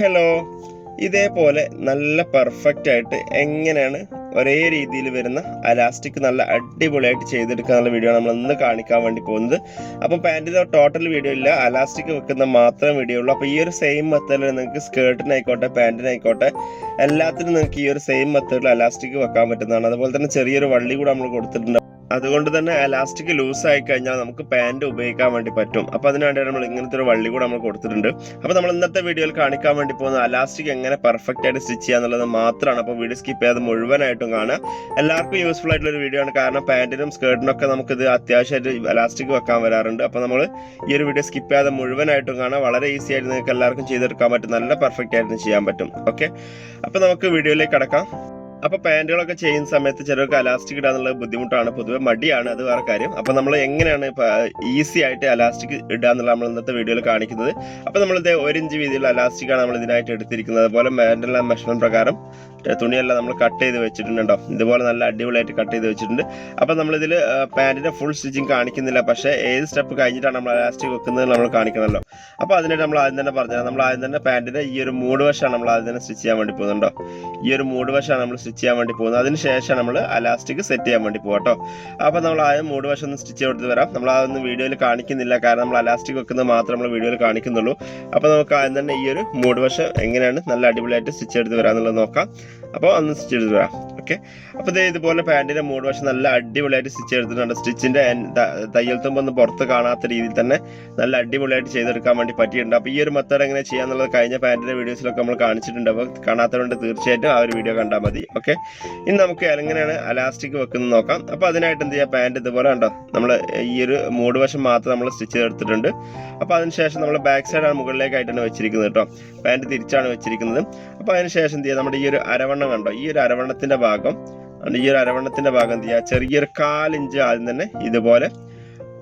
Hello ഇതേപോലെ നല്ല perfect ആയിട്ട് എങ്ങനെയാണ് ഒരേ രീതിയിൽ വരുന്ന അലാസ്റ്റിക് നല്ല അടിപൊളിയായിട്ട് ചെയ്തെടുക്കാനുള്ള വീഡിയോ നമ്മൾ ഇന്ന് കാണിക്കാൻ വേണ്ടി പോകുന്നത്. അപ്പോൾ പാന്റിന്റെ ടോട്ടൽ വീഡിയോ ഇല്ല അലാസ്റ്റിക് വെക്കുന്ന മാത്രം വീഡിയോ ഉള്ളൂ. അപ്പോൾ ഈ ഒരു സെയിം മെത്തേഡിൽ നിങ്ങൾക്ക് സ്കേർട്ടിനായിക്കോട്ടെ പാന്റിനായിക്കോട്ടെ എല്ലാത്തിനും നിങ്ങൾക്ക് ഈ ഒരു സെയിം മെത്തേഡിൽ അലാസ്റ്റിക് വെക്കാൻ പറ്റുന്നതാണ്. അതുപോലെ തന്നെ ചെറിയൊരു വള്ളി കൂടെ നമ്മൾ കൊടുത്തിട്ടുണ്ട്. അതുകൊണ്ട് തന്നെ എലാസ്റ്റിക് ലൂസ് ആയി കഴിഞ്ഞാൽ നമുക്ക് പാന്റ് ഉപയോഗിക്കാൻ വേണ്ടി പറ്റും. അപ്പോൾ അതിനുവേണ്ടി നമ്മൾ ഇങ്ങനത്തെ ഒരു വള്ളി കൂടെ നമ്മൾ കൊടുത്തിട്ടുണ്ട്. അപ്പോൾ നമ്മൾ ഇന്നത്തെ വീഡിയോയിൽ കാണിക്കാൻ വേണ്ടി പോകുന്ന അലാസ്റ്റിക് എങ്ങനെ പെർഫെക്റ്റ് ആയിട്ട് സ്റ്റിച്ച് ചെയ്യാന്നുള്ളത് മാത്രമാണ്. അപ്പോൾ വീഡിയോ സ്കിപ്പ് ചെയ്യാതെ മുഴുവനായിട്ടും കാണാം എല്ലാവർക്കും യൂസ്ഫുൾ ആയിട്ടുള്ള ഒരു വീഡിയോ ആണ്. കാരണം പാന്റിനും സ്കേർട്ടിനും ഒക്കെ നമുക്ക് ഇത് അത്യാവശ്യമായിട്ട് അലാസ്റ്റിക് വെക്കാൻ വരാറുണ്ട്. അപ്പോൾ നമ്മൾ ഈ ഒരു വീഡിയോ സ്കിപ്പ് ചെയ്യാതെ മുഴുവനായിട്ടും കാണാം വളരെ ഈസി ആയിട്ട് നിങ്ങൾക്ക് എല്ലാവർക്കും ചെയ്തെടുക്കാൻ പറ്റും. നല്ല പെർഫെക്റ്റ് ആയിട്ട് ചെയ്യാൻ പറ്റും. ഓക്കെ അപ്പോൾ നമുക്ക് വീഡിയോയിലേക്ക് കടക്കാം. അപ്പൊ പാന്റുകളൊക്കെ ചെയ്യുന്ന സമയത്ത് ചിലർക്ക് അലാസ്റ്റിക് ഇടാന്നുള്ള ബുദ്ധിമുട്ടാണ്. പൊതുവെ മടിയാണ് അത് വേറെ കാര്യം. അപ്പൊ നമ്മൾ എങ്ങനെയാണ് ഈസി ആയിട്ട് അലാസ്റ്റിക് ഇടാന്നുള്ള നമ്മൾ ഇന്നത്തെ വീഡിയോയിൽ കാണിക്കുന്നത്. അപ്പൊ നമ്മൾ ഇത് ഒരു ഇഞ്ച് വീതിയുള്ള അലാസ്റ്റിക് ആണ് നമ്മൾ ഇതിനായിട്ട് എടുത്തിരിക്കുന്നത്. അതുപോലെ മാൻഡെല്ലാം മെഷർമെന്റ് പ്രകാരം തുണിയെല്ലാം നമ്മൾ കട്ട് ചെയ്ത് വെച്ചിട്ടുണ്ടോ ഇതുപോലെ നല്ല അടിപൊളിയായിട്ട് കട്ട് ചെയ്ത് വെച്ചിട്ടുണ്ട്. അപ്പൊ നമ്മളിതിൽ പാന്റിന്റെ ഫുൾ സ്റ്റിച്ചിങ് കാണിക്കുന്നില്ല. പക്ഷേ ഏത് സ്റ്റെപ്പ് കഴിഞ്ഞിട്ടാണ് നമ്മൾ അലാസ്റ്റിക് വെക്കുന്നത് നമ്മൾ കാണിക്കുന്നല്ലോ അപ്പൊ അതിനായിട്ട് നമ്മൾ ആദ്യം തന്നെ പറഞ്ഞത് നമ്മൾ ആദ്യം തന്നെ പാന്റിന്റെ ഈ ഒരു മൂഡ് വശമാണ് നമ്മൾ ആദ്യം തന്നെ സ്റ്റിച്ച് ചെയ്യാൻ വേണ്ടി പോകുന്നുണ്ടോ ഈ ഒരു മൂഡ് വശമാണ് നമ്മൾ ചെയ്യാൻ വേണ്ടി പോകുന്നത് അതിന് ശേഷം നമ്മൾ അലാസ്റ്റിക് സെറ്റ് ചെയ്യാൻ വേണ്ടി പോകും കേട്ടോ അപ്പോൾ നമ്മൾ ആദ്യം മൂട് വശം ഒന്ന് സ്റ്റിച്ച് കൊടുത്ത് വരാം. നമ്മൾ അതൊന്നും വീഡിയോയിൽ കാണിക്കുന്നില്ല. കാരണം നമ്മൾ അലാസ്റ്റിക് വെക്കുന്നത് മാത്രം നമ്മൾ വീഡിയോയിൽ കാണിക്കുന്നുള്ളൂ. അപ്പോൾ നമുക്ക് ആദ്യം തന്നെ ഈ ഒരു മൂട് വശം എങ്ങനെയാണ് നല്ല അടിപൊളിയായിട്ട് സ്റ്റിച്ച് എടുത്ത് വരാമെന്നുള്ളത് നോക്കാം. അപ്പോൾ ഒന്ന് സ്റ്റിച്ച് എടുത്ത് വരാം. ഓക്കെ അപ്പോൾ ഇതേ ഇതുപോലെ പാന്റിന്റെ മൂട് വശം നല്ല അടിപൊളിയായിട്ട് സ്റ്റിച്ച് എടുത്തിട്ടുണ്ട് സ്റ്റിച്ചിന്റെ തയ്യൽ തുമ്പൊന്നും പുറത്ത് കാണാത്ത രീതിയിൽ തന്നെ നല്ല അടിപൊളിയായിട്ട് ചെയ്തെടുക്കാൻ വേണ്ടി പറ്റിയിട്ടുണ്ട്. അപ്പോൾ ഈ ഒരു മെത്തേഡ് എങ്ങനെ ചെയ്യാന്നുള്ളത് കഴിഞ്ഞ പാന്റിന്റെ വീഡിയോസിലൊക്കെ നമ്മൾ കാണിച്ചിട്ടുണ്ട്. അപ്പോൾ കാണാത്തതുകൊണ്ട് തീർച്ചയായിട്ടും ആ ഒരു വീഡിയോ കണ്ടാൽ മതി. ഓക്കെ. ഇനി നമുക്ക് എങ്ങനെയാണ് അലാസ്റ്റിക് വെക്കുന്നത് നോക്കാം. അപ്പോൾ അതിനായിട്ട് എന്ത് ചെയ്യുക പാന്റ് ഇതുപോലെ ഉണ്ടോ നമ്മൾ ഈ ഒരു മൂട് വശം മാത്രം നമ്മൾ സ്റ്റിച്ച് ചെയ്തെടുത്തിട്ടുണ്ട്. അപ്പോൾ അതിനുശേഷം നമ്മൾ ബാക്ക് സൈഡാണ് മുകളിലേക്കായിട്ടാണ് വെച്ചിരിക്കുന്നത് കേട്ടോ. പാന്റ് തിരിച്ചാണ് വെച്ചിരിക്കുന്നത്. അപ്പോൾ അതിനുശേഷം എന്ത് ചെയ്യുക നമ്മുടെ ഈ ഒരു അരവണ്ണം കണ്ടോ? ഈ ഒരു അരവണ്ണത്തിന്റെ ഭാഗം ഈ ഒരു അരവണ്ണത്തിന്റെ ഭാഗം എന്ത് ചെയ്യുക ചെറിയൊരു കാലിഞ്ച് ആദ്യം തന്നെ ഇതുപോലെ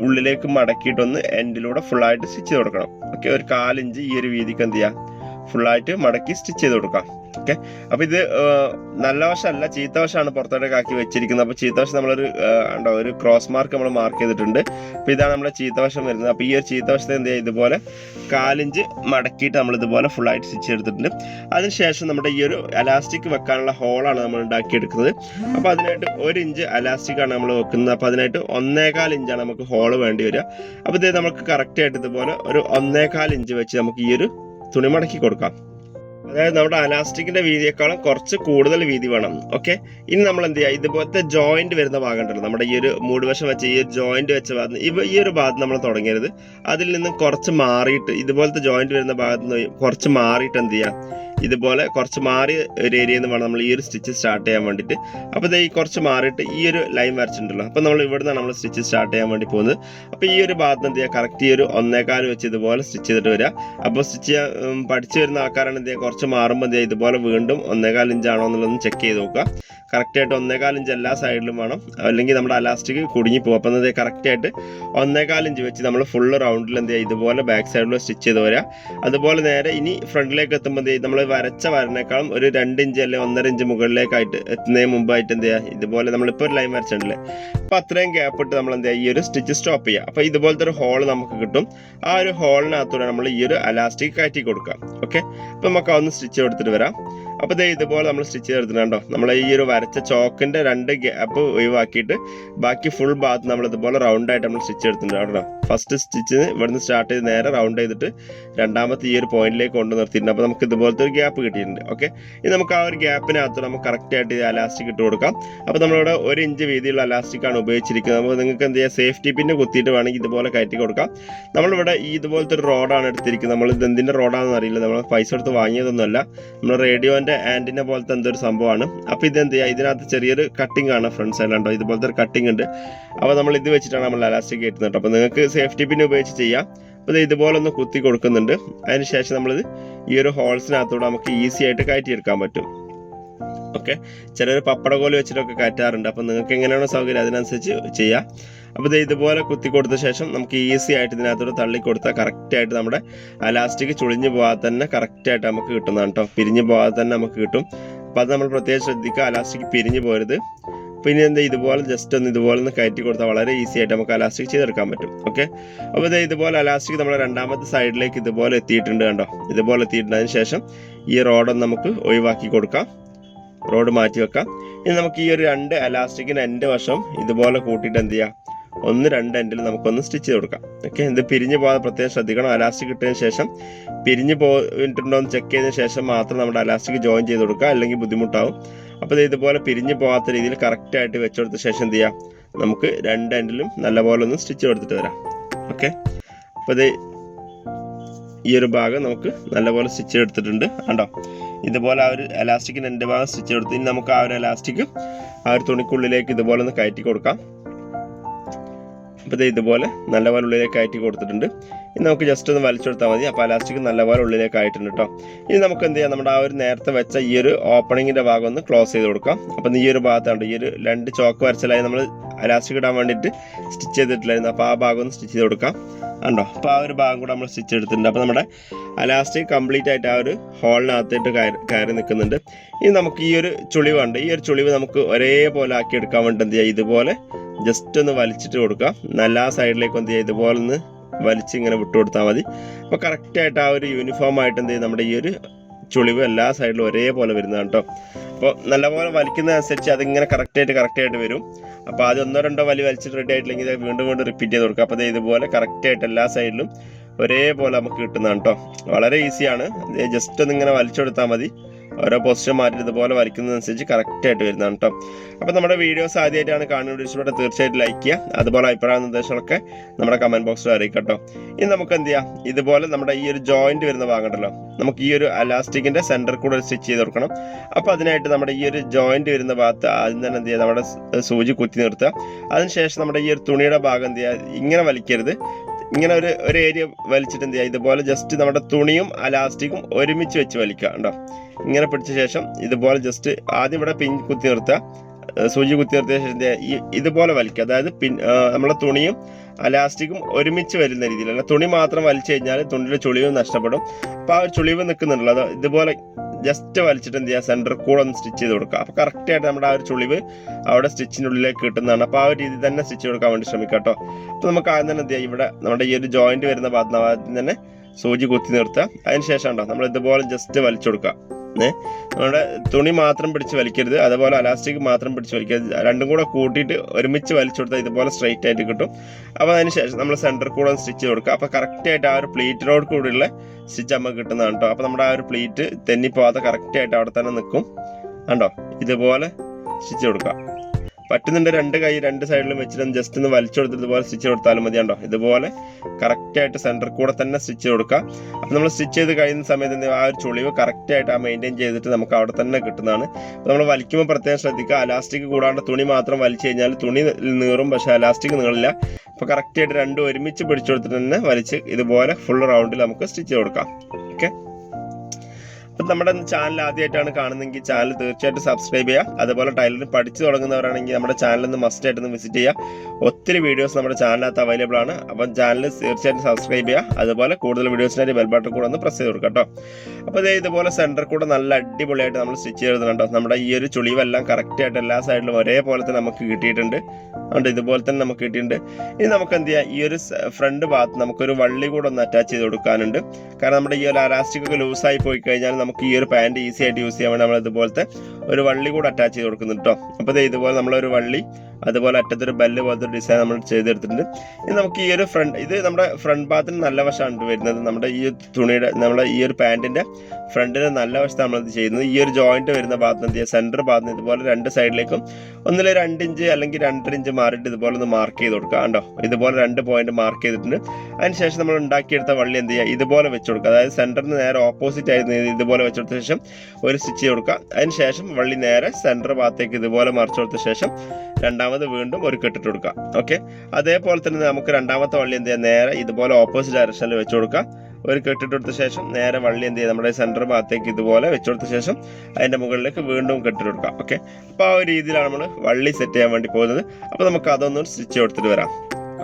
ഉള്ളിലേക്ക് മടക്കിയിട്ടൊന്ന് എൻഡിലൂടെ ഫുള്ളായിട്ട് സ്റ്റിച്ച് കൊടുക്കണം. ഓക്കെ ഒരു കാലിഞ്ച് ഈ ഒരു വീതിക്ക് എന്ത് ചെയ്യുക ഫുള്ളായിട്ട് മടക്കി സ്റ്റിച്ച് ചെയ്ത് കൊടുക്കാം. ഓക്കെ അപ്പോൾ ഇത് നല്ല വശമല്ല ചീത്ത വശമാണ് പുറത്തോട്ടേക്ക് ആക്കി വെച്ചിരിക്കുന്നത്. അപ്പോൾ ചീത്ത വശം നമ്മളൊരു ഉണ്ടോ ഒരു ക്രോസ് മാർക്ക് നമ്മൾ മാർക്ക് ചെയ്തിട്ടുണ്ട്. അപ്പോൾ ഇതാണ് നമ്മുടെ ചീത്ത വശം വരുന്നത്. അപ്പോൾ ഈ ഒരു ചീത്ത വശത്തെ എന്ത് ചെയ്യുക ഇതുപോലെ കാലിഞ്ച് മടക്കിയിട്ട് നമ്മൾ ഇതുപോലെ ഫുള്ളായിട്ട് സ്റ്റിച്ച് എടുത്തിട്ടുണ്ട് അതിനുശേഷം നമ്മുടെ ഈ ഒരു അലാസ്റ്റിക് വെക്കാനുള്ള ഹോളാണ് നമ്മൾ ഉണ്ടാക്കിയെടുക്കുന്നത്. അപ്പോൾ അതിനായിട്ട് ഒരു ഇഞ്ച് അലാസ്റ്റിക് ആണ് നമ്മൾ വെക്കുന്നത്. അപ്പോൾ അതിനായിട്ട് ഒന്നേകാൽ ഇഞ്ചാണ് നമുക്ക് ഹോൾ വേണ്ടി വരിക. അപ്പോൾ ഇത് നമുക്ക് കറക്റ്റ് ആയിട്ട് ഇതുപോലെ ഒരു ഒന്നേകാൽ ഇഞ്ച് വെച്ച് നമുക്ക് ഈ ഒരു തുണി മടക്കി കൊടുക്കാം. അതായത് നമ്മുടെ അലാസ്റ്റിക്കിന്റെ വീതിയേക്കാളും കുറച്ച് കൂടുതൽ വീതി വേണം. ഓക്കെ ഇനി നമ്മൾ എന്ത് ചെയ്യുക? ഇതുപോലത്തെ ജോയിന്റ് വരുന്ന ഭാഗം ഉണ്ടല്ലോ. നമ്മുടെ ഈ ഒരു മൂടുവശം വെച്ച് ഈ ഒരു ജോയിന്റ് വെച്ച ഭാഗത്ത് ഇവ ഈ ഒരു ഭാഗത്ത് നമ്മൾ തുടങ്ങരുത്. അതിൽ നിന്നും കുറച്ച് മാറിയിട്ട് ഇതുപോലത്തെ ജോയിന്റ് വരുന്ന ഭാഗത്ത് നിന്ന് കുറച്ച് മാറിയിട്ട് എന്ത് ചെയ്യുക? ഇതുപോലെ കുറച്ച് മാറി ഒരു ഏരിയ എന്ന് വേണം നമ്മൾ ഈ ഒരു സ്റ്റിച്ച് സ്റ്റാർട്ട് ചെയ്യാൻ വേണ്ടിയിട്ട്. അപ്പോൾ ഈ കുറച്ച് മാറിയിട്ട് ഈ ഒരു ലൈൻ വരച്ചിട്ടുണ്ടല്ലോ. അപ്പോൾ നമ്മൾ ഇവിടെ നമ്മൾ സ്റ്റിച്ച് സ്റ്റാർട്ട് ചെയ്യാൻ വേണ്ടി പോകുന്നത്. അപ്പോൾ ഈ ഒരു ഭാഗത്ത് എന്ത് ചെയ്യുക? കറക്റ്റ് ഈ ഒരു ഒന്നേക്കാൽ വെച്ച് ഇതുപോലെ സ്റ്റിച്ച് ചെയ്തിട്ട് വരിക. അപ്പോൾ സ്റ്റിച്ച് പഠിച്ചു വരുന്ന ആൾക്കാരാണ് എന്ത് ചെയ്യുക? കുറച്ച് മാറുമ്പോൾ എന്ത് ചെയ്യുക? ഇതുപോലെ വീണ്ടും ഒന്നേകാൽ ഇഞ്ചാണോ എന്നുള്ളതൊന്ന് ചെക്ക് ചെയ്ത് നോക്കുക. കറക്റ്റായിട്ട് ഒന്നേകാൽ ഇഞ്ച് എല്ലാ സൈഡിലും വേണം. അല്ലെങ്കിൽ നമ്മുടെ അലാസ്റ്റിക് കുടുങ്ങി പോകും. അപ്പം എന്താ കറക്റ്റായിട്ട് ഒന്നേകാൽ ഇഞ്ച് വെച്ച് നമ്മൾ ഫുള്ള് റൗണ്ടിൽ എന്ത് ചെയ്യുക? ഇതുപോലെ ബാക്ക് സൈഡിൽ സ്റ്റിച്ച് ചെയ്ത് വരിക. അതുപോലെ നേരെ ഇനി ഫ്രണ്ടിലേക്ക് എത്തുമ്പോൾ എന്ത് ചെയ്യും നമ്മൾ വരച്ച വരനേക്കാളും ഒരു രണ്ട് ഇഞ്ച് അല്ലെങ്കിൽ ഒന്നര ഇഞ്ച് മുകളിലേക്കായിട്ട് എത്തുന്നതിന് മുമ്പായിട്ട് എന്ത് ചെയ്യുക? ഇതുപോലെ നമ്മളിപ്പോൾ ഒരു ലൈൻ വരച്ചിട്ടുണ്ടല്ലേ അപ്പോൾ അത്രയും ഗ്യാപ്പ് ഇട്ട് നമ്മൾ എന്ത് ചെയ്യുക? ഈ ഒരു സ്റ്റിച്ച് സ്റ്റോപ്പ് ചെയ്യുക. അപ്പോൾ ഇതുപോലത്തെ ഒരു ഹോൾ നമുക്ക് കിട്ടും. ആ ഒരു ഹോളിനകത്തൂടെ നമ്മൾ ഈ ഒരു അലാസ്റ്റിക് കയറ്റി കൊടുക്കാം ഓക്കെ അപ്പോൾ നമുക്ക് അതൊന്ന് സ്റ്റിച്ച് കൊടുത്തിട്ട് വരാം. അപ്പോൾ ദേ ഇതുപോലെ നമ്മൾ സ്റ്റിച്ച് ചെയ്തെടുത്തിട്ടുണ്ടോ നമ്മൾ ഈ ഒരു വരച്ച ചോക്കിന്റെ രണ്ട് ഗ്യാപ്പ് ഒഴിവാക്കിയിട്ട് ബാക്കി ഫുൾ ഭാഗത്ത് നമ്മൾ ഇതുപോലെ റൗണ്ട് ആയിട്ട് നമ്മൾ സ്റ്റിച്ച് എടുത്തിട്ടുണ്ട് കേട്ടോ ഫസ്റ്റ് സ്റ്റിച്ച് ഇവിടുന്ന് സ്റ്റാർട്ട് ചെയ്ത് നേരെ റൗണ്ട് ചെയ്തിട്ട് രണ്ടാമത്തെ ഈ ഒരു പോയിന്റിലേക്ക് കൊണ്ട് നിർത്തിയിട്ടുണ്ട്. അപ്പോൾ നമുക്ക് ഇതുപോലത്തെ ഒരു ഗ്യാപ്പ് കിട്ടിയിട്ടുണ്ട്. ഓക്കെ? ഇനി നമുക്ക് ആ ഒരു ഗ്യാപ്പിനകത്ത് നമുക്ക് കറക്റ്റ് ആയിട്ട് ഈ അലാസ്റ്റിക് ഇട്ട് കൊടുക്കാം. അപ്പോൾ നമ്മളിവിടെ ഒരു ഇഞ്ച് വീതിയുള്ള അലാസ്റ്റിക് ആണ് ഉപയോഗിച്ചിരിക്കുന്നത്. അപ്പോൾ നിങ്ങൾക്ക് എന്ത് ചെയ്യാം? സേഫ്റ്റി പിന്നെ കുത്തിയിട്ട് വേണമെങ്കിൽ ഇതുപോലെ കയറ്റി കൊടുക്കാം. നമ്മളിവിടെ ഈ ഇതുപോലത്തെ ഒരു റോഡാണ് എടുത്തിരിക്കുന്നത്. നമ്മൾ ഇത് എന്തിന്റെ റോഡാണെന്ന് അറിയില്ല. നമ്മൾ പൈസ കൊടുത്ത് വാങ്ങിയതൊന്നുമല്ല. നമ്മൾ റേഡിയോന്റെ ആന്റിനെ പോലത്തെ എന്തൊരു സംഭവമാണ്. അപ്പോൾ ഇതെന്ത് ചെയ്യുക ഇതിനകത്ത് ചെറിയൊരു കട്ടിംഗ് ആണ് ഫ്രണ്ട് സൈഡിലുണ്ടോ. ഇതുപോലത്തെ ഒരു കട്ടിംഗ് ഉണ്ട്. അപ്പോൾ നമ്മൾ ഇത് വെച്ചിട്ടാണ് നമ്മൾ അലാസ്റ്റിക് കയറ്റുന്നത് അപ്പോൾ നിങ്ങൾക്ക് സേഫ്റ്റി പിൻ ഉപയോഗിച്ച് ചെയ്യാം. അപ്പോൾ ഇത് ഇതുപോലെ ഒന്ന് കുത്തി കൊടുക്കുന്നുണ്ട്. അതിന് ശേഷം നമ്മളിത് ഈ ഒരു ഹോൾസിനകത്തൂടെ നമുക്ക് ഈസി ആയിട്ട് കയറ്റിയെടുക്കാൻ പറ്റും. ഓക്കെ? ചിലർ പപ്പടകോൽ വെച്ചിട്ടൊക്കെ കയറ്റാറുണ്ട്. അപ്പോൾ നിങ്ങൾക്ക് എങ്ങനെയാണോ സൗകര്യം അതിനനുസരിച്ച് ചെയ്യാം. അപ്പോൾ ഇത് ഇതുപോലെ കുത്തി കൊടുത്ത ശേഷം നമുക്ക് ഈസി ആയിട്ട് ഇതിനകത്തൂടെ തള്ളി കൊടുത്താൽ കറക്റ്റായിട്ട് നമ്മുടെ അലാസ്റ്റിക് ചുളിഞ്ഞു പോകാതെ തന്നെ കറക്റ്റായിട്ട് നമുക്ക് കിട്ടുന്നതാണ് കേട്ടോ പിരിഞ്ഞു പോകാതെ തന്നെ നമുക്ക് കിട്ടും. അപ്പോൾ അത് നമ്മൾ പ്രത്യേകം ശ്രദ്ധിക്കുക. അലാസ്റ്റിക് പിരിഞ്ഞു പോരുത്. പിന്നെ എന്താ ഇതുപോലെ ജസ്റ്റ് ഒന്ന് ഇതുപോലെ ഒന്ന് കയറ്റി കൊടുത്താൽ വളരെ ഈസി ആയിട്ട് നമുക്ക് അലാസ്റ്റിക് ചെയ്തെടുക്കാൻ പറ്റും. ഓക്കെ അപ്പോൾ ഇതേ ഇതുപോലെ അലാസ്റ്റിക് നമ്മുടെ രണ്ടാമത്തെ സൈഡിലേക്ക് ഇതുപോലെ എത്തിയിട്ടുണ്ട് കണ്ടോ? ഇതുപോലെ എത്തിയിട്ടുണ്ട് ശേഷം ഈ റോഡൊന്ന് നമുക്ക് ഒഴിവാക്കി കൊടുക്കാം. റോഡ് മാറ്റി വെക്കാം. ഇനി നമുക്ക് ഈ ഒരു രണ്ട് അലാസ്റ്റിക്കിന് എന്റെ വശം ഇതുപോലെ കൂട്ടിയിട്ട് എന്ത് ചെയ്യാം? ഒന്ന് രണ്ട് എൻഡിൽ നമുക്കൊന്ന് സ്റ്റിച്ച് ചെയ്ത് കൊടുക്കാം. ഓക്കെ ഇത് പിരിഞ്ഞു പോകാതെ പ്രത്യേകം ശ്രദ്ധിക്കണം. അലാസ്റ്റിക് ഇട്ടതിന് ശേഷം പിരിഞ്ഞു പോയിട്ടുണ്ടോ എന്ന് ചെക്ക് ചെയ്തതിന് ശേഷം മാത്രം നമ്മുടെ അലാസ്റ്റിക് ജോയിൻ ചെയ്ത് കൊടുക്കുക. അല്ലെങ്കിൽ ബുദ്ധിമുട്ടാവും. അപ്പോൾ ഇത് ഇതുപോലെ പിരിഞ്ഞു പോകാത്ത രീതിയിൽ കറക്റ്റായിട്ട് വെച്ചെടുത്ത ശേഷം എന്ത് ചെയ്യാം? നമുക്ക് രണ്ട് എൻഡിലും നല്ലപോലെ ഒന്ന് സ്റ്റിച്ച് കൊടുത്തിട്ട് വരാം. ഓക്കെ അപ്പോൾ ഇത് ഈ ഒരു ഭാഗം നമുക്ക് നല്ലപോലെ സ്റ്റിച്ച് എടുത്തിട്ടുണ്ട് കണ്ടോ? ഇതുപോലെ ആ ഒരു എലാസ്റ്റിക്കിന് എന്റെ ഭാഗം സ്റ്റിച്ച് എടുത്ത് ഇനി നമുക്ക് ആ ഒരു എലാസ്റ്റിക് ആ ഒരു തുണിക്കുള്ളിലേക്ക് ഇതുപോലെ ഒന്ന് കയറ്റി കൊടുക്കാം. അപ്പോൾ ഇതുപോലെ നല്ലപോലെ ഉള്ളിലേക്ക് ആയിട്ട് കൊടുത്തിട്ടുണ്ട്. ഇനി നമുക്ക് ജസ്റ്റ് ഒന്ന് വലിച്ചു കൊടുത്താൽ മതി അപ്പോൾ അലാസ്റ്റിക് നല്ലപോലെ ഉള്ളിലേക്ക് ആയിട്ടുണ്ട് കേട്ടോ ഇനി നമുക്ക് എന്ത് ചെയ്യാം? നമ്മുടെ ആ ഒരു നേരത്തെ വെച്ച ഈ ഒരു ഓപ്പണിങ്ങിന്റെ ഭാഗം ഒന്ന് ക്ലോസ് ചെയ്ത് കൊടുക്കാം. അപ്പം ഈ ഒരു ഭാഗത്താണ് ഈ ഒരു രണ്ട് ചോക്ക് വരച്ചലായി നമ്മൾ അലാസ്റ്റിക് ഇടാൻ വേണ്ടിയിട്ട് സ്റ്റിച്ച് ചെയ്തിട്ടില്ലായിരുന്നു. അപ്പോൾ ആ ഭാഗം ഒന്ന് സ്റ്റിച്ച് ചെയ്ത് കൊടുക്കാം. ഉണ്ടോ അപ്പോൾ ആ ഒരു ഭാഗം കൂടെ നമ്മൾ സ്റ്റിച്ച് എടുത്തിട്ടുണ്ട്. അപ്പോൾ നമ്മുടെ അലാസ്റ്റിക് കംപ്ലീറ്റ് ആയിട്ട് ആ ഒരു ഹോളിനകത്തായിട്ട് കയറി കയറി നിൽക്കുന്നുണ്ട്. ഇനി നമുക്ക് ഈ ഒരു ചുളിവുണ്ട്. ഈ ഒരു ചുളിവ് നമുക്ക് ഒരേപോലെ ആക്കി എടുക്കാൻ വേണ്ടി എന്ത് ചെയ്യുക ഇതുപോലെ ജസ്റ്റ് ഒന്ന് വലിച്ചിട്ട് കൊടുക്കുക നല്ല ആ സൈഡിലേക്ക് എന്ത് ചെയ്യുക ഇതുപോലെ ഒന്ന് വലിച്ച് ഇങ്ങനെ വിട്ടു കൊടുത്താൽ മതി. അപ്പോൾ കറക്റ്റായിട്ട് ആ ഒരു യൂണിഫോം ആയിട്ട് എന്ത് ചെയ്യും നമ്മുടെ ഈ ഒരു ചുളിവ് എല്ലാ സൈഡിലും ഒരേപോലെ വരുന്നതാണ് കേട്ടോ. അപ്പോൾ നല്ലപോലെ വലിക്കുന്ന വലിക്കുന്നതനുസരിച്ച് അതിങ്ങനെ കറക്റ്റായിട്ട് കറക്റ്റായിട്ട് വരും. അപ്പോൾ അത് ഒന്നോ രണ്ടോ വലി വലിച്ചിട്ട് റെഡി ആയിട്ടില്ലെങ്കിൽ വീണ്ടും വീണ്ടും റിപ്പീറ്റ് ചെയ്ത് കൊടുക്കുക അപ്പോൾ ഇതുപോലെ കറക്റ്റായിട്ട് എല്ലാ സൈഡിലും ഒരേപോലെ നമുക്ക് കിട്ടുന്നതാണ് കേട്ടോ. വളരെ ഈസിയാണ് ജസ്റ്റ് ഒന്ന് ഇങ്ങനെ വലിച്ചു കൊടുത്താൽ മതി. ഓരോ പൊസിഷൻ മാറ്റി ഇതുപോലെ വരയ്ക്കുന്നതനുസരിച്ച് കറക്റ്റായിട്ട് വരുന്നതാണ് കേട്ടോ അപ്പോൾ നമ്മുടെ വീഡിയോസ് ആദ്യമായിട്ടാണ് കാണുന്നത്. ഇഷ്ടപ്പെട്ട തീർച്ചയായിട്ടും ലൈക്ക് ചെയ്യുക. അതുപോലെ അഭിപ്രായ നിർദ്ദേശങ്ങളൊക്കെ നമ്മുടെ കമന്റ് ബോക്സിൽ അറിയിക്കാം കേട്ടോ ഇനി നമുക്ക് എന്ത് ചെയ്യാം? ഇതുപോലെ നമ്മുടെ ഈ ഒരു ജോയിന്റ് വരുന്ന ഭാഗമുണ്ടല്ലോ നമുക്ക് ഈ ഒരു അലാസ്റ്റിക്കിന്റെ സെന്റർ കൂടെ സ്റ്റിച്ച് ചെയ്ത് കൊടുക്കണം. അപ്പോൾ അതിനായിട്ട് നമ്മുടെ ഈ ഒരു ജോയിന്റ് വരുന്ന ഭാഗത്ത് ആദ്യം തന്നെ എന്ത് ചെയ്യുക? നമ്മുടെ സൂചി കുത്തി നിർത്തുക. അതിനുശേഷം നമ്മുടെ ഈ ഒരു തുണിയുടെ ഭാഗം എന്ത് ചെയ്യുക? ഇങ്ങനെ വലിക്കരുത്. ഇങ്ങനെ ഒരു ഒരു ഏരിയ വലിച്ചിട്ട് എന്ത് ചെയ്യുക ഇതുപോലെ ജസ്റ്റ് നമ്മുടെ തുണിയും അലാസ്റ്റിക്കും ഒരുമിച്ച് വെച്ച് വലിക്കുക ഉണ്ടോ ഇങ്ങനെ പിടിച്ച ശേഷം ഇതുപോലെ ജസ്റ്റ് ആദ്യം ഇവിടെ പിൻ കുത്തി നിർത്തുക. സൂചി കുത്തി നിർത്തിയ ശേഷം ഈ ഇതുപോലെ വലിക്കുക. അതായത് പിൻ നമ്മളെ തുണിയും അലാസ്റ്റിക്കും ഒരുമിച്ച് വരുന്ന രീതിയിൽ. അല്ല തുണി മാത്രം വലിച്ചു കഴിഞ്ഞാൽ തുണിയുടെ ചുളിവ് നഷ്ടപ്പെടും. അപ്പോൾ ആ ഒരു ചുളിവ് നിൽക്കുന്നുണ്ടല്ലോ. അത് ഇതുപോലെ ജസ്റ്റ് വലിച്ചിട്ട് എന്ത് ചെയ്യുക സെന്റർ കൂടെ ഒന്ന് സ്റ്റിച്ച് ചെയ്ത് കൊടുക്കുക. അപ്പോൾ കറക്റ്റായിട്ട് നമ്മുടെ ആ ഒരു ചുളിവ് അവിടെ സ്റ്റിച്ചിന്റെ ഉള്ളിലേക്ക് കിട്ടുന്നതാണ്. അപ്പോൾ ആ ഒരു രീതി തന്നെ സ്റ്റിച്ച് കൊടുക്കാൻ വേണ്ടി ശ്രമിക്കുക കേട്ടോ. അപ്പോൾ നമുക്ക് ആദ്യം തന്നെ എന്ത് ചെയ്യുക ഇവിടെ നമ്മുടെ ഈ ഒരു ജോയിന്റ് വരുന്ന ഭാഗത്ത് തന്നെ സൂചി കുത്തി നിർത്തുക. അതിന് ശേഷം ഉണ്ടോ നമ്മൾ ഇതുപോലെ ജസ്റ്റ് വലിച്ചു കൊടുക്കുക. നമ്മുടെ തുണി മാത്രം പിടിച്ച് വലിക്കരുത്. അതുപോലെ അലാസ്റ്റിക് മാത്രം പിടിച്ച് വലിക്കരുത്. രണ്ടും കൂടെ കൂട്ടിയിട്ട് ഒരുമിച്ച് വലിച്ചു കൊടുത്താൽ ഇതുപോലെ സ്ട്രൈറ്റ് ആയിട്ട് കിട്ടും. അപ്പോൾ അതിന് ശേഷം നമ്മൾ സെന്റർ കൂടെ സ്റ്റിച്ച് കൊടുക്കുക. അപ്പോൾ കറക്റ്റായിട്ട് ആ ഒരു പ്ലീറ്റിനോട് കൂടിയുള്ള സ്റ്റിച്ച് നമുക്ക് കിട്ടുന്നതാണ് കേട്ടോ അപ്പോൾ നമ്മുടെ ആ ഒരു പ്ലീറ്റ് തെന്നിപ്പോവാതെ കറക്റ്റായിട്ട് അവിടെ തന്നെ നിൽക്കും. കണ്ടോ? ഇതുപോലെ സ്റ്റിച്ച് കൊടുക്കുക. പറ്റുന്നുണ്ട് രണ്ട് കൈ രണ്ട് സൈഡിലും വെച്ചിട്ട് ജസ്റ്റ് ഒന്ന് വലിച്ചു കൊടുത്തിട്ട് ഇതുപോലെ സ്റ്റിച്ച് കൊടുത്താലും മതി കണ്ടോ? ഇതുപോലെ കറക്റ്റായിട്ട് സെന്റർ കൂടെ തന്നെ സ്റ്റിച്ച് കൊടുക്കുക. അപ്പോൾ നമ്മൾ സ്റ്റിച്ച് ചെയ്ത് കഴിയുന്ന സമയത്ത് ആ ഒരു ചുളിവ് കറക്റ്റായിട്ട് ആ മെയിന്റെയിൻ ചെയ്തിട്ട് നമുക്ക് അവിടെ തന്നെ കിട്ടുന്നതാണ്. അപ്പോൾ നമ്മൾ വലിക്കുമ്പോൾ പ്രത്യേകം ശ്രദ്ധിക്കുക. അലാസ്റ്റിക് കൂടാണ്ട് തുണി മാത്രം വലിച്ചു കഴിഞ്ഞാൽ തുണി നീറും പക്ഷേ അലാസ്റ്റിക് നീളില്ല അപ്പോൾ കറക്റ്റായിട്ട് രണ്ടും ഒരുമിച്ച് പിടിച്ചു കൊടുത്തിട്ട് തന്നെ വലിച്ച് ഇതുപോലെ ഫുൾ റൗണ്ടിൽ നമുക്ക് സ്റ്റിച്ച് കൊടുക്കാം. ഓക്കെ അപ്പം നമ്മുടെ ചാനൽ ആദ്യമായിട്ടാണ് കാണുന്നതെങ്കിൽ ചാനൽ തീർച്ചയായിട്ടും സബ്സ്ക്രൈബ് ചെയ്യുക. അതുപോലെ ടൈലറിംഗ് പഠിച്ചു തുടങ്ങുന്നവരാണെങ്കിൽ നമ്മുടെ ചാനൽ ഒന്ന് മസ്റ്റ് ആയിട്ട് ഒന്ന് വിസിറ്റ് ചെയ്യുക. ഒത്തിരി വീഡിയോസ് നമ്മുടെ ചാനലിനകത്ത് അവൈലബിൾ ആണ്. അപ്പം ചാനൽ തീർച്ചയായിട്ടും സബ്സ്ക്രൈബ് ചെയ്യുക. അതുപോലെ കൂടുതൽ വീഡിയോസിനായിട്ട് ബെൽ ബട്ടൺ കൂടെ ഒന്ന് പ്രസ് ചെയ്ത് കൊടുക്കുക കേട്ടോ. അപ്പോൾ ഇതേ ഇതുപോലെ സെന്റർ കൂടെ നല്ല അടിപൊളിയായിട്ട് നമ്മൾ സ്റ്റിച്ച് ചെയ്തിട്ടുണ്ട് നമ്മുടെ ഈ ഒരു ചുളിവെല്ലാം കറക്റ്റായിട്ട് എല്ലാ സൈഡിലും ഒരേപോലെ തന്നെ നമുക്ക് കിട്ടിയിട്ടുണ്ട്. അതുകൊണ്ട് ഇതുപോലെ തന്നെ നമുക്ക് കിട്ടിയിട്ടുണ്ട്. ഇനി നമുക്ക് എന്ത് ചെയ്യാം? ഈ ഒരു ഫ്രണ്ട് ഭാഗത്ത് നമുക്കൊരു വള്ളി കൂടെ ഒന്ന് അറ്റാച്ച് ചെയ്ത് കൊടുക്കാനുണ്ട്. കാരണം നമ്മുടെ ഈ ഒരു അലാസ്റ്റിക് ഒക്കെ ലൂസായി പോയി കഴിഞ്ഞാൽ നമുക്ക് ഈ ഒരു പാന്റ് ഈസി ആയിട്ട് യൂസ് ചെയ്യാൻ വേണ്ടി നമ്മൾ ഇതുപോലത്തെ ഒരു വള്ളി കൂടെ അറ്റാച്ച് ചെയ്ത് കൊടുക്കുന്നുണ്ട് കേട്ടോ അപ്പോൾ ദേ ഇതുപോലെ നമ്മളൊരു വള്ളി അതുപോലെ അറ്റത്തൊരു ബെല്ല് പോലത്തെ ഒരു ഡിസൈൻ നമ്മൾ ചെയ്തെടുത്തിട്ടുണ്ട്. ഇനി നമുക്ക് ഈ ഒരു ഫ്രണ്ട് ഇത് നമ്മുടെ ഫ്രണ്ട് ഭാഗത്തിന് നല്ല വശമാണ് വരുന്നത്. നമ്മുടെ ഈ തുണിയുടെ നമ്മുടെ ഈ ഒരു പാന്റിന്റെ ഫ്രണ്ടിന് നല്ല വശത്ത് നമ്മളിത് ചെയ്യുന്നത്. ഈ ഒരു ജോയിന്റ് വരുന്ന ഭാഗത്ത് എന്ത് ചെയ്യുക സെന്റർ ഭാഗത്ത് ഇതുപോലെ രണ്ട് സൈഡിലേക്കും ഒന്നിൽ രണ്ട് ഇഞ്ച് അല്ലെങ്കിൽ രണ്ടര ഇഞ്ച് മാറിയിട്ട് ഇതുപോലെ ഒന്ന് മാർക്ക് ചെയ്ത് കൊടുക്കുക. കണ്ടോ? ഇതുപോലെ രണ്ട് പോയിന്റ് മാർക്ക് ചെയ്തിട്ടുണ്ട്. അതിനുശേഷം നമ്മൾ ഉണ്ടാക്കിയെടുത്ത വള്ളി എന്ത് ചെയ്യുക ഇതുപോലെ വെച്ച് കൊടുക്കുക. അതായത് സെന്ററിന് നേരെ ഓപ്പോസിറ്റ് ആയിരുന്നു ഇതുപോലെ വെച്ചെടുത്ത ശേഷം ഒരു സ്റ്റിച്ച് ചെയ്ത് കൊടുക്കുക. അതിനുശേഷം വള്ളി നേരെ സെന്റർ ഭാഗത്തേക്ക് ഇതുപോലെ മറിച്ചു കൊടുത്ത ശേഷം രണ്ടാമത് വീണ്ടും ഒരു കെട്ടിട്ട് കൊടുക്കുക ഓക്കെ അതേപോലെ തന്നെ നമുക്ക് രണ്ടാമത്തെ വള്ളി എന്ത് ചെയ്യുക നേരെ ഇതുപോലെ ഓപ്പോസിറ്റ് ഡയറക്ഷനിൽ വെച്ച് കൊടുക്കുക ഒരു കെട്ടിട്ട് കൊടുത്ത ശേഷം നേരെ വള്ളി എന്ത് ചെയ്യുക നമ്മുടെ സെന്റർ ഭാഗത്തേക്ക് ഇതുപോലെ വെച്ചുകൊടുത്ത ശേഷം അതിന്റെ മുകളിലേക്ക് വീണ്ടും കെട്ടിട്ട് കൊടുക്കുക ഓക്കെ അപ്പോൾ ആ ഒരു രീതിയിലാണ് നമ്മൾ വള്ളി സെറ്റ് ചെയ്യാൻ വേണ്ടി പോകുന്നത്. അപ്പോൾ നമുക്ക് അതൊന്നും സ്റ്റിച്ച് കൊടുത്തിട്ട് വരാം.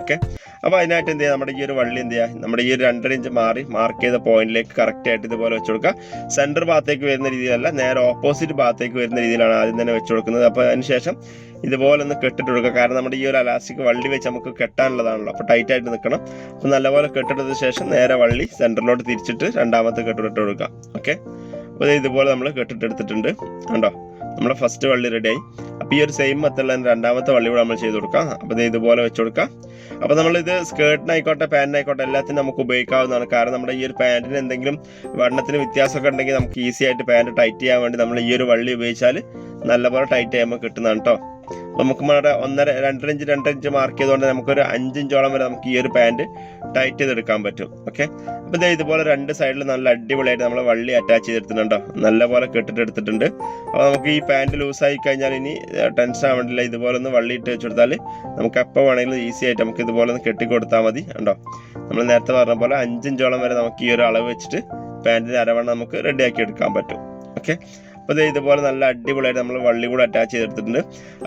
ഓക്കെ. അപ്പോൾ അതിനായിട്ട് എന്ത് ചെയ്യുക നമ്മുടെ ഈ ഒരു വള്ളി എന്ത് ചെയ്യുക നമ്മുടെ ഈ ഒരു രണ്ടര ഇഞ്ച് മാറി മാർക്ക് ചെയ്ത പോയിന്റിലേക്ക് കറക്റ്റ് ആയിട്ട് ഇതുപോലെ വെച്ച് കൊടുക്കുക. സെന്റർ ഭാഗത്തേക്ക് വരുന്ന രീതിയിലല്ല നേരെ ഓപ്പോസിറ്റ് ഭാഗത്തേക്ക് വരുന്ന രീതിയിലാണ് ആദ്യം തന്നെ വെച്ച് കൊടുക്കുന്നത്. അപ്പോൾ അതിനുശേഷം ഇതുപോലെ ഒന്ന് കെട്ടിട്ട് കൊടുക്കുക. കാരണം നമ്മുടെ ഈ ഒരു അലാസ്റ്റിക് വള്ളി വെച്ച് നമുക്ക് കെട്ടാനുള്ളതാണല്ലോ. അപ്പോൾ ടൈറ്റ് ആയിട്ട് നിൽക്കണം. അപ്പോൾ നല്ലപോലെ കെട്ടിട്ടതിന് ശേഷം നേരെ വള്ളി സെന്ററിലോട്ട് തിരിച്ചിട്ട് രണ്ടാമത്തെ കെട്ടിട്ട് കൊടുക്കുക. ഓക്കെ. അപ്പോൾ ഇതുപോലെ നമ്മൾ കെട്ടിട്ട് എടുത്തിട്ടുണ്ട് കണ്ടോ? നമ്മുടെ ഫസ്റ്റ് വള്ളി റെഡിയായി അപ്പോൾ ഈ ഒരു സെയിം മെത്തേഡിൽ രണ്ടാമത്തെ വള്ളി കൂടെ നമ്മൾ ചെയ്ത് കൊടുക്കാം. അപ്പോൾ ഇതുപോലെ വെച്ച് കൊടുക്കാം. അപ്പോൾ നമ്മളിത് സ്കേർട്ടിനായിക്കോട്ടെ പാന്റിനായിക്കോട്ടെ എല്ലാത്തിനും നമുക്ക് ഉപയോഗിക്കാവുന്നതാണ്. കാരണം നമ്മുടെ ഈ ഒരു പാന്റിന് എന്തെങ്കിലും വണ്ണത്തിന് വ്യത്യാസമൊക്കെ ഉണ്ടെങ്കിൽ നമുക്ക് ഈസി ആയിട്ട് പാന്റ് ടൈറ്റ് ചെയ്യാൻ വേണ്ടി നമ്മൾ ഈ ഒരു വള്ളി ഉപയോഗിച്ചാൽ നല്ലപോലെ ടൈറ്റ് ചെയ്യുമ്പോൾ കിട്ടുന്നതാണ് കേട്ടോ നമുക്ക് നമ്മുടെ ഒന്നര രണ്ടര ഇഞ്ച് രണ്ടര ഇഞ്ച് മാർക്ക് ചെയ്തുകൊണ്ട് നമുക്കൊരു അഞ്ചിഞ്ചോളം വരെ നമുക്ക് ഈ ഒരു പാന്റ് ടൈറ്റ് ചെയ്തെടുക്കാൻ പറ്റും. ഓക്കെ അപ്പോൾ ഇതേ ഇതുപോലെ രണ്ട് സൈഡിൽ നല്ല അടിപൊളിയായിട്ട് നമ്മൾ വള്ളി അറ്റാച്ച് ചെയ്തെടുത്തിട്ടുണ്ടോ നല്ലപോലെ കെട്ടിട്ട് എടുത്തിട്ടുണ്ട്. അപ്പോൾ നമുക്ക് ഈ പാന്റ് ലൂസായി കഴിഞ്ഞാൽ ഇനി ടെൻഷൻ ആവേണ്ടില്ല ഇതുപോലെ ഒന്ന് വള്ളി ഇട്ട് വെച്ച് കൊടുത്താൽ നമുക്ക് എപ്പോൾ വേണമെങ്കിലും ഈസി ആയിട്ട് നമുക്ക് ഇതുപോലെ ഒന്ന് കെട്ടി കൊടുത്താൽ മതി. ഉണ്ടോ നമ്മൾ നേരത്തെ പറഞ്ഞ പോലെ അഞ്ചിഞ്ചോളം വരെ നമുക്ക് ഈ ഒരു അളവ് വെച്ചിട്ട് പാന്റിന് അരവണ്ണം നമുക്ക് റെഡിയാക്കി എടുക്കാൻ പറ്റും. ഓക്കെ അപ്പോൾ ഇതേ ഇതുപോലെ നല്ല അടിപൊളിയായിട്ട് നമ്മൾ വള്ളി കൂടെ അറ്റാച്ച് ചെയ്തെടുത്തിട്ടുണ്ട്.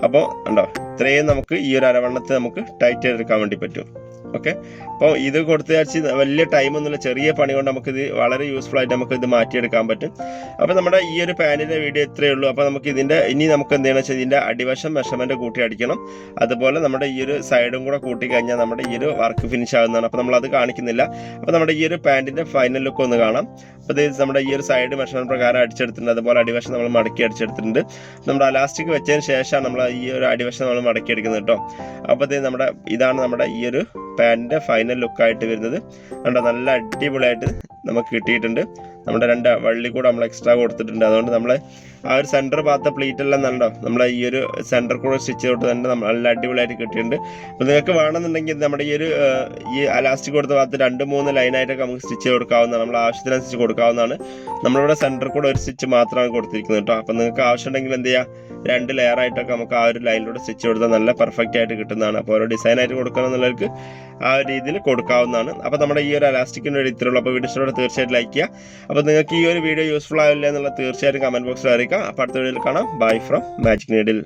അപ്പോൾ ഉണ്ടോ ഇത്രയും നമുക്ക് ഈ ഒരു അരവണ്ണത്തെ നമുക്ക് ടൈറ്റ് ചെയ്തെടുക്കാൻ വേണ്ടി പറ്റും. ഓക്കെ അപ്പോൾ ഇത് കൊടുത്ത് വെച്ച് വലിയ ടൈമൊന്നുമില്ല ചെറിയ പണി കൊണ്ട് നമുക്കിത് വളരെ യൂസ്ഫുൾ ആയിട്ട് നമുക്ക് ഇത് മാറ്റിയെടുക്കാൻ പറ്റും. അപ്പോൾ നമ്മുടെ ഈ ഒരു പാന്റിന്റെ വീഡിയോ ഇത്രയേ ഉള്ളൂ. അപ്പോൾ നമുക്ക് ഇതിന്റെ ഇനി നമുക്ക് എന്താണെന്ന് വെച്ചാൽ ഇതിന്റെ അടിവശം മെഷർമെന്റ് കൂട്ടി അടിക്കണം. അതുപോലെ നമ്മുടെ ഈ ഒരു സൈഡും കൂടെ കൂട്ടി കഴിഞ്ഞാൽ നമ്മുടെ ഈ ഒരു വർക്ക് ഫിനിഷ് ആകുന്നതാണ്. അപ്പോൾ നമ്മളത് കാണിക്കുന്നില്ല. അപ്പോൾ നമ്മുടെ ഈ ഒരു പാന്റിന്റെ ഫൈനൽ ലുക്ക് ഒന്ന് കാണാം. അപ്പോൾ ഇത് നമ്മുടെ ഈ ഒരു സൈഡ് മെഷർമെന്റ് പ്രകാരം അടിച്ചെടുത്തിട്ടുണ്ട്. അതുപോലെ അടിവശം നമ്മൾ മടക്കി അടിച്ചെടുത്തിട്ടുണ്ട്. നമ്മുടെ അലാസ്റ്റിക് വെച്ചതിന് ശേഷമാണ് നമ്മൾ ഈ ഒരു അടിവശം നമ്മൾ മടക്കി എടുക്കുന്നത് കേട്ടോ. അപ്പോൾ ഇത് നമ്മുടെ ഇതാണ് നമ്മുടെ ഈ ഒരു പാന്റിന്റെ ഫൈനൽ ലുക്കായിട്ട് വരുന്നത്. കണ്ടോ നല്ല അടിപൊളിയായിട്ട് നമുക്ക് കിട്ടിയിട്ടുണ്ട്. നമ്മുടെ രണ്ട് വള്ളി കൂടെ നമ്മൾ എക്സ്ട്രാ കൊടുത്തിട്ടുണ്ട്. അതുകൊണ്ട് നമ്മൾ ആ ഒരു സെന്റർ ഭാഗത്തെ പ്ലീറ്റ് എല്ലാം നല്ലോ നമ്മൾ ഈ ഒരു സെന്റർ കൂടെ സ്റ്റിച്ച് തൊട്ട് തന്നെ നമ്മൾ നല്ല അടിപൊളിയായിട്ട് കിട്ടിയിട്ടുണ്ട്. അപ്പോൾ നിങ്ങൾക്ക് വേണമെന്നുണ്ടെങ്കിൽ നമ്മുടെ ഈ ഒരു ഈ അലാസ്റ്റിക് കൊടുത്ത ഭാഗത്ത് രണ്ട് മൂന്ന് ലൈനായിട്ടൊക്കെ നമുക്ക് സ്റ്റിച്ച് കൊടുക്കാവുന്നതാണ്. നമ്മൾ ആവശ്യത്തിനനുസരിച്ച് കൊടുക്കാവുന്നതാണ്. നമ്മളിവിടെ സെന്റർ കൂടെ ഒരു സ്റ്റിച്ച് മാത്രമാണ് കൊടുത്തിരിക്കുന്നത് കേട്ടോ. അപ്പോൾ നിങ്ങൾക്ക് ആവശ്യമുണ്ടെങ്കിൽ എന്ത് ചെയ്യുക രണ്ട് ലെയർ ആയിട്ടൊക്കെ നമുക്ക് ആ ഒരു ലൈനിലൂടെ സ്റ്റിച്ച് കൊടുത്താൽ നല്ല പെർഫെക്റ്റ് ആയിട്ട് കിട്ടുന്നതാണ്. അപ്പോൾ ഓരോ ഡിസൈൻ ആയിട്ട് കൊടുക്കണം എന്നുള്ളവർക്ക് ആ ഒരു രീതിയിൽ കൊടുക്കാവുന്നതാണ്. അപ്പോൾ നമ്മുടെ ഈ ഒരു അലാസ്റ്റിക്കിന്റെ ഒരു ഇത്രയുള്ളൂ അപ്പോൾ വീഡിയോ ഇഷ്ടത്തോടെ തീർച്ചയായിട്ടും ലൈക്ക് ചെയ്യുക. അപ്പോൾ നിങ്ങൾക്ക് ഈ ഒരു വീഡിയോ യൂസ്ഫുൾ ആവില്ല എന്നുള്ള തീർച്ചയായിട്ടും കമന്റ് ബോക്സിൽ അറിയിക്കാം. അപ്പോൾ അടുത്ത വീഡിയോയിൽ കാണാം. Bye from magic needle